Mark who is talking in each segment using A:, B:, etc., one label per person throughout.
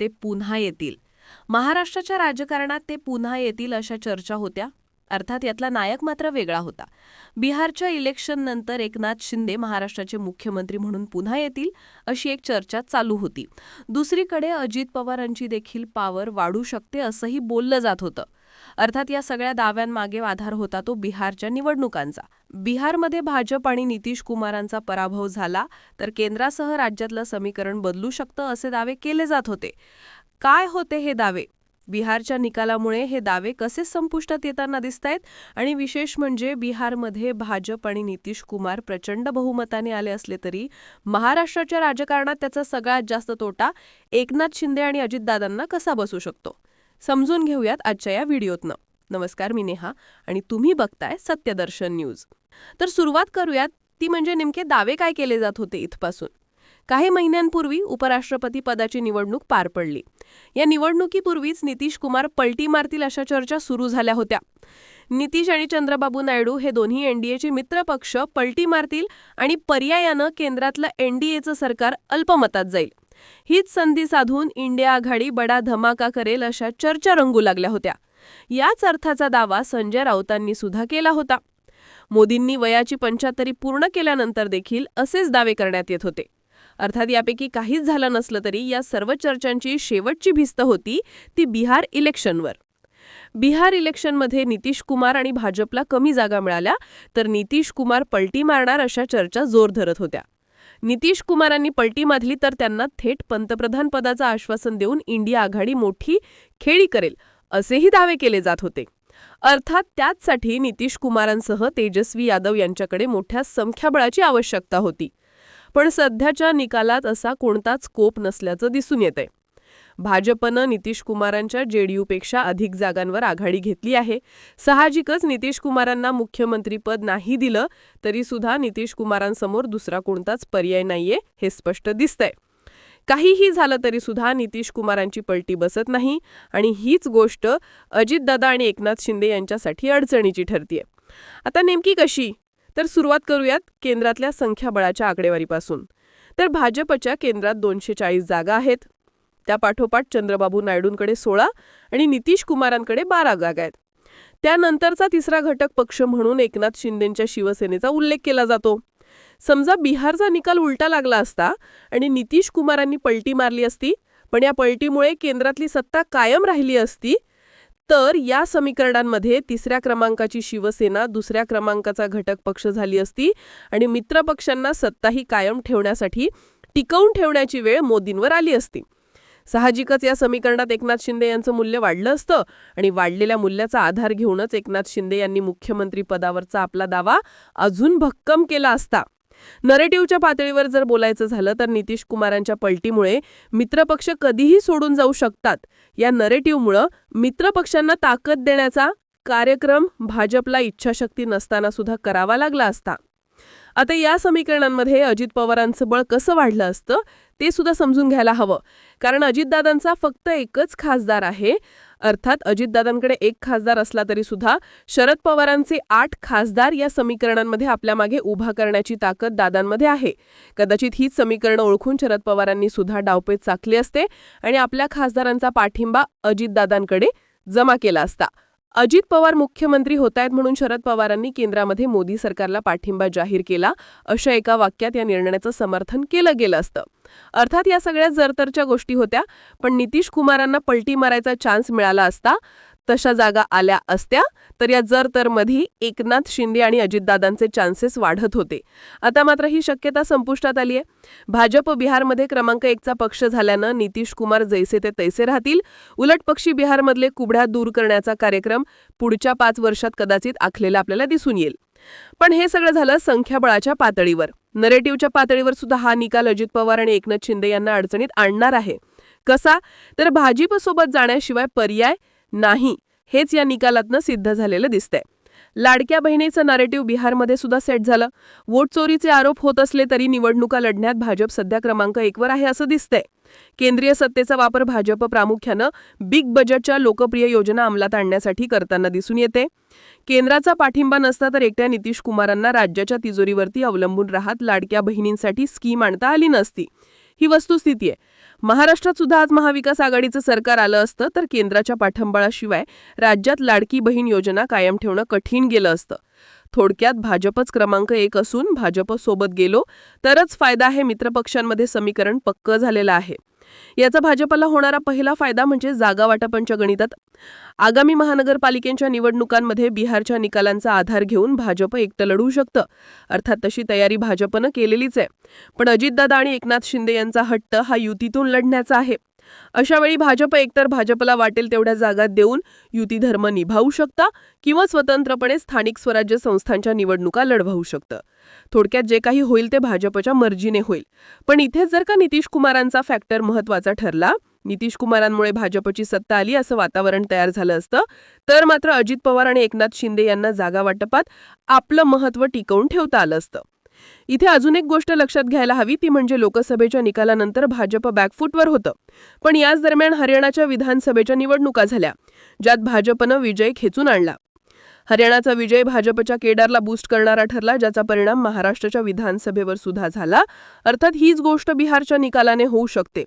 A: ते पुन्हा येतील. महाराष्ट्राच्या राजकारणात ते पुन्हा येतील अशा चर्चा होत्या. अर्थात यातला नायक मात्र वेगळा होता. बिहारच्या इलेक्शननंतर एकनाथ शिंदे महाराष्ट्राचे मुख्यमंत्री म्हणून पुन्हा येतील अशी एक चर्चा चालू होती. दुसरीकडे अजित पवारांची देखील पावर वाढू शकते असंही बोललं जात होतं. अर्थात या सगळ्या दाव्यांमागे आधार होता तो बिहारच्या निवडणुकांचा. बिहारमध्ये भाजप आणि नितीश कुमारांचा पराभव झाला तर केंद्रासह राज्यातलं समीकरण बदलू शकतं असे दावे केले जात होते. काय होते हे दावे? बिहारच्या निकालामुळे हे दावे कसे संपुष्टात येताना दिसत आहेत आणि विशेष म्हणजे बिहारमध्ये भाजप आणि नितीश कुमार प्रचंड बहुमताने आले असले तरी महाराष्ट्राच्या राजकारणात त्याचा सगळ्यात जास्त तोटा एकनाथ शिंदे आणि अजितदादांना कसा बसू शकतो? समजून घेऊयात आजच्या या व्हिडिओतनं. नमस्कार मी नेहा आणि तुम्ही बघताय सत्यदर्शन न्यूज. तर सुरुवात करूयात ती म्हणजे नेमके दावे काय केले जात होते इथपासून? काही महिन्यांपूर्वी उपराष्ट्रपती पदाची निवडणूक पार पडली. या निवडणुकीपूर्वीच नितीश कुमार पलटी मारतील अशा चर्चा सुरू झाल्या होत्या. नितीश आणि चंद्रबाबू नायडू हे दोन्ही एनडीएचे मित्रपक्ष पलटी मारतील आणि पर्यायानं केंद्रातलं एनडीएचं सरकार अल्पमतात जाईल. हीच संधी साधून इंडिया आघाडी बडा धमाका करेल अशा चर्चा रंगू लागल्या होत्या. याच अर्थाचा दावा संजय राऊतांनी सुद्धा केला होता. मोदींनी वयाची पंचाहत्तरी पूर्ण केल्यानंतर देखील असेच दावे करण्यात येत होते. अर्थात यापैकी काहीच झालं नसलं तरी या सर्व चर्चांची शेवटची भिस्त होती ती बिहार इलेक्शनवर. बिहार इलेक्शनमध्ये नितीश कुमार आणि भाजपला कमी जागा मिळाल्या तर नितीश कुमार पलटी मारणार अशा चर्चा जोर धरत होत्या. नितीश कुमारांनी पलटी मारली तर त्यांना थेट पंतप्रधान पदाचं आश्वासन देऊन इंडिया आघाडी मोठी खेळी करेल असेही दावे केले जात होते. अर्थात त्याचसाठी नितीश कुमारांसह तेजस्वी यादव यांच्याकडे मोठ्या संख्याबळाची आवश्यकता होती. पण सध्याच्या निकालात असा कोणताच कोप नसल्याचं दिसून येतंय. भाजपनं नितीश कुमारांच्या जेडीयूपेक्षा अधिक जागांवर आघाडी घेतली आहे. साहजिकच नितीश कुमारांना मुख्यमंत्रीपद नाही दिलं तरी सुद्धा नितीश कुमारांसमोर दुसरा कोणताच पर्याय नाहीये हे स्पष्ट दिसतंय. काहीही झालं तरी सुद्धा नितीश कुमारांची पलटी बसत नाही आणि हीच गोष्ट अजितदादा आणि एकनाथ शिंदे यांच्यासाठी अडचणीची ठरतीये. आता नेमकी कशी? तर सुरुवात करूयात केंद्रातल्या संख्याबळाच्या आकडेवारीपासून. तर भाजपच्या केंद्रात दोनशे चाळीस जागा आहेत. त्या पाठोपाठ चंद्रबाबू नायडूंकडे सोळा आणि नितीश कुमारांकडे बारा जागा आहेत. त्यानंतरचा तिसरा घटक पक्ष म्हणून एकनाथ शिंदेंच्या शिवसेनेचा उल्लेख केला जातो. समजा बिहारचा निकाल उलटा लागला असता आणि नितीश कुमारांनी पलटी मारली असती पण या पलटीमुळे केंद्रातली सत्ता कायम राहिली असती तर या समीकरणांमध्ये तिसऱ्या क्रमांकाची शिवसेना दुसऱ्या क्रमांकाचा घटक पक्ष झाली असती आणि मित्रपक्षांना सत्ताही कायम ठेवण्यासाठी टिकवून ठेवण्याची वेळ मोदींवर आली असती. साहजिकच या समीकरणात एकनाथ शिंदे यांचं मूल्य वाढलं असतं आणि वाढलेल्या मूल्याचा आधार घेऊनच एकनाथ शिंदे यांनी मुख्यमंत्री पदावरचा आपला दावा अजून भक्कम केला असता. नरेटिव्हच्या पातळीवर जर बोलायचं झालं तर नितीश कुमारांच्या पलटीमुळे मित्रपक्ष कधीही सोडून जाऊ शकतात. या नरेटिव्हमुळं मित्रपक्षांना ताकद देण्याचा कार्यक्रम भाजपला इच्छाशक्ती नसताना सुद्धा करावा लागला असता. आता या समीकरणांमध्ये अजित पवारांचं बळ कसं वाढलं असतं ते सुद्धा समजून घ्यायला हवं. कारण अजितदादांचा फक्त एकच खासदार आहे. अर्थात अजितदादांकडे एक खासदार असला तरी सुद्धा शरद पवारांचे आठ खासदार या समीकरणांमध्ये आपल्या मागे उभा करण्याची ताकद दादांमध्ये आहे. कदाचित हीच समीकरणं ओळखून शरद पवारांनी सुद्धा डावपेच चाकली असते आणि आपल्या खासदारांचा पाठिंबा अजितदादांकडे जमा केला असता. अजित पवार मुख्यमंत्री होत आहेत म्हणून शरद पवारांनी केंद्रामध्ये मोदी सरकारला पाठिंबा जाहीर केला अशा एका वाक्यात या निर्णयाचं समर्थन केलं गेलं असतं. अर्थात या सगळ्या जरतरच्या गोष्टी होत्या पण नितीश कुमारांना पलटी मारायचा चान्स मिळाला असता तशा जागा आल्या असत्या तर या जर तर मध्ये एकनाथ शिंदे आणि अजितदादांचे चान्सेस वाढत होते. आता मात्र ही शक्यता संपुष्टात आली आहे भाजप बिहारमध्ये क्रमांक एकचा पक्ष झाल्यानं नितीश कुमार जैसे ते तैसे राहतील. उलट पक्षी बिहारमधले कुबड्या दूर करण्याचा कार्यक्रम पुढच्या पाच वर्षात कदाचित आखलेला आपल्याला दिसून येईल. पण हे सगळं झालं संख्याबळाच्या पातळीवर. नरेटिव्हच्या पातळीवर सुद्धा हा निकाल अजित पवार आणि एकनाथ शिंदे यांना अडचणीत आणणार आहे. कसा? तर भाजपसोबत जाण्याशिवाय पर्याय नाही हेच या निकालातनं सिद्ध झालेलं दिसतंय. लाडक्या बहिणीचं नरेटिव्ह बिहारमध्ये सुद्धा सेट झालं. वोट चोरीचे आरोप होत असले तरी निवडणुका लढण्यात भाजप सध्या क्रमांक एकवर आहे असं दिसतंय. केंद्रीय सत्तेचा वापर भाजप प्रामुख्यानं बिग बजेटच्या लोकप्रिय योजना अंमलात आणण्यासाठी करताना दिसून येते. केंद्राचा पाठिंबा नसता तर एकट्या नितीश कुमारांना राज्याच्या तिजोरीवरती अवलंबून राहत लाडक्या बहिणींसाठी स्कीम आणता आली नसती.
B: ही वस्तुस्थिती आहे. महाराष्ट्रात सुद्धा आज महाविकास आघाडीचं सरकार आलं असतं तर केंद्राच्या पाठंबळाशिवाय राज्यात लाडकी बहीण योजना कायम ठेवणं कठीण गेलं असतं. थोडक्यात भाजपच क्रमांक एक असून भाजप सोबत गेलो तरच फायदा हे मित्रपक्षांमध्ये समीकरण पक्क झालेलं आहे. याचा भाजपला होणारा पहिला फायदा म्हणजे जागा वाटपांच्या गणितात. आगामी महानगरपालिकेच्या निवडणुकांमध्ये बिहारच्या निकालांचा आधार घेऊन भाजप एकटं लढवू शकतं. अर्थात तशी तयारी भाजपनं केलेलीच आहे. पण अजितदादा आणि एकनाथ शिंदे यांचा हट्ट हा युतीतून लढण्याचा आहे. अशावेळी भाजप एकतर भाजपला वाटेल तेवढ्या जागा देऊन युती धर्म निभावू शकता किंवा स्वतंत्रपणे स्थानिक स्वराज्य संस्थांच्या निवडणुका लढवू शकतं. थोडक्यात जे काही होईल ते भाजपच्या मर्जीने होईल. पण इथे जर का नितीश कुमारांचा फॅक्टर महत्त्वाचा ठरला नितीश कुमारांमुळे भाजपची सत्ता आली असं वातावरण तयार झालं असतं तर मात्र अजित पवार आणि एकनाथ शिंदे यांना जागा वाटपात आपलं महत्त्व टिकवून ठेवता आलं असतं. इथे अजून एक गोष्ट लक्षात घ्यायला हवी ती म्हणजे लोकसभेच्या निकालानंतर भाजप बॅकफूटवर होतं. पण याच दरम्यान हरियाणाच्या विधानसभेच्या निवडणुका झाल्या ज्यात भाजपनं विजय खेचून आणला. हरियाणाचा विजय भाजपच्या केडारला बूस्ट करणारा ठरला ज्याचा परिणाम महाराष्ट्राच्या विधानसभेवर सुद्धा झाला. अर्थात हीच गोष्ट बिहारच्या निकालाने होऊ शकते.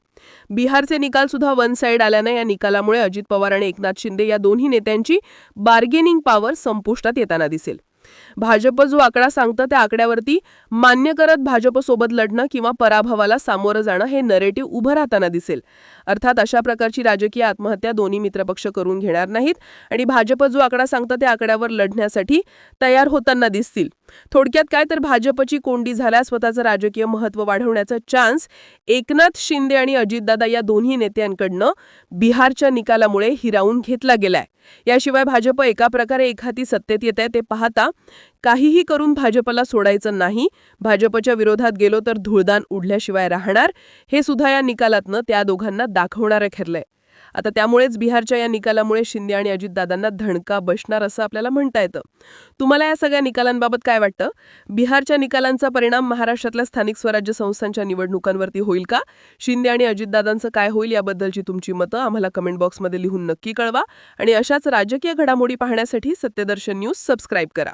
B: बिहारचे निकाल सुद्धा वन साईड आल्याने या निकालामुळे अजित पवार आणि एकनाथ शिंदे या दोन्ही नेत्यांची बार्गेनिंग पॉवर संपुष्टात येताना दिसेल. भाजप जो आकडा सांगतं त्या आकड्यावरती मान्य करत भाजपसोबत लढणं किंवा पराभवाला सामोरं जाणं हे नरेटिव्ह उभं राहताना दिसेल. अर्थात अशा प्रकारची राजकीय आत्महत्या दोन्ही मित्रपक्ष करून घेणार नाहीत आणि भाजप जो आकडा सांगतं त्या आकड्यावर लढण्यासाठी तयार होताना दिसतील. थोडक्यात काय तर भाजपची कोंडी झाल्यास स्वतःचं राजकीय महत्त्व वाढवण्याचा चान्स एकनाथ शिंदे आणि अजितदादा या दोन्ही नेत्यांकडनं बिहारच्या निकालामुळे हिरावून घेतला गेलाय. याशिवाय भाजप एका प्रकारे एखादी सत्तेत येत आहे ते पाहता काहीही करून भाजपला सोडायचं नाही. भाजपच्या विरोधात गेलो तर धुळदान उडल्याशिवाय राहणार. हे सुद्धा या निकालातनं त्या दोघांना दाखवणारं ठरलंय. आता त्यामुळेच बिहारच्या या निकालामुळे शिंदे आणि अजितदादांना धणका बसणार असं आपल्याला म्हणता येतं. तुम्हाला या सगळ्या निकालांबाबत काय वाटतं? बिहारच्या निकालांचा परिणाम महाराष्ट्रातल्या स्थानिक स्वराज्य संस्थांच्या निवडणुकांवरती होईल का? शिंदे आणि अजितदादांचं काय होईल याबद्दलची तुमची मतं आम्हाला कमेंट बॉक्समध्ये लिहून नक्की कळवा. आणि अशाच राजकीय घडामोडी पाहण्यासाठी सत्यदर्शन न्यूज सबस्क्राईब करा.